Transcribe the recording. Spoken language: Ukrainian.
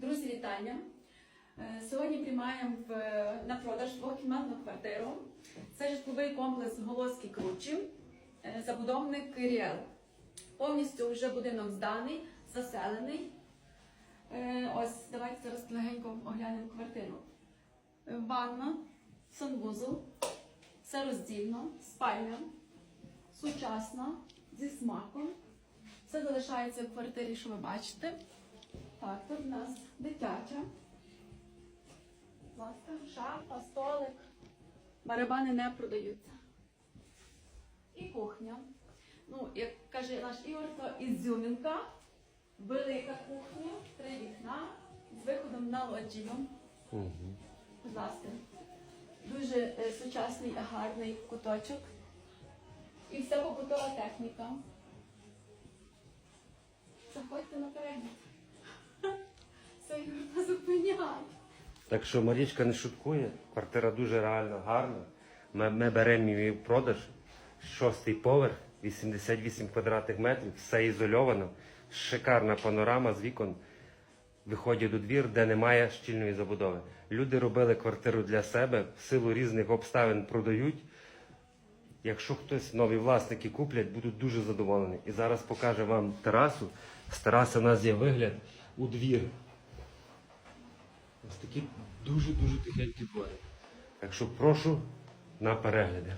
Друзі, вітання! Е, Сьогодні приймаємо на продаж двохкімнатну квартиру. Це житловий комплекс Голоскі Кручі, е, забудовник Ріел. Повністю вже будинок зданий, заселений. Е, Ось, давайте зараз легенько оглянемо квартиру. Ванна, санвузол, все роздільно, спальня, сучасна, зі смаком. Все залишається в квартирі, що ви бачите. Так, тут в нас дитяча. Ласка, шафа, столик. Барабани не продаються. І кухня. Ну, як каже наш Ігор, то ізюмінка. Велика кухня, три вікна з виходом на лоджію. Будь ласка. Дуже е, сучасний, гарний куточок. І вся побутова техніка. Заходьте на перегляд. Це Ігор зупиняє. Так що Марічка не шуткує, квартира дуже реально гарна. Ми, ми беремо її в продаж. Шостий поверх, 88 квадратних метрів, все ізольовано, шикарна панорама з вікон. Виходять у двір, де немає щільної забудови. Люди робили квартиру для себе, в силу різних обставин продають. Якщо хтось нові власники куплять, будуть дуже задоволені. І зараз покаже вам терасу. З тераси у нас є вигляд у двір. Такі дуже-дуже тихенькі двори. Так що прошу на перегляди.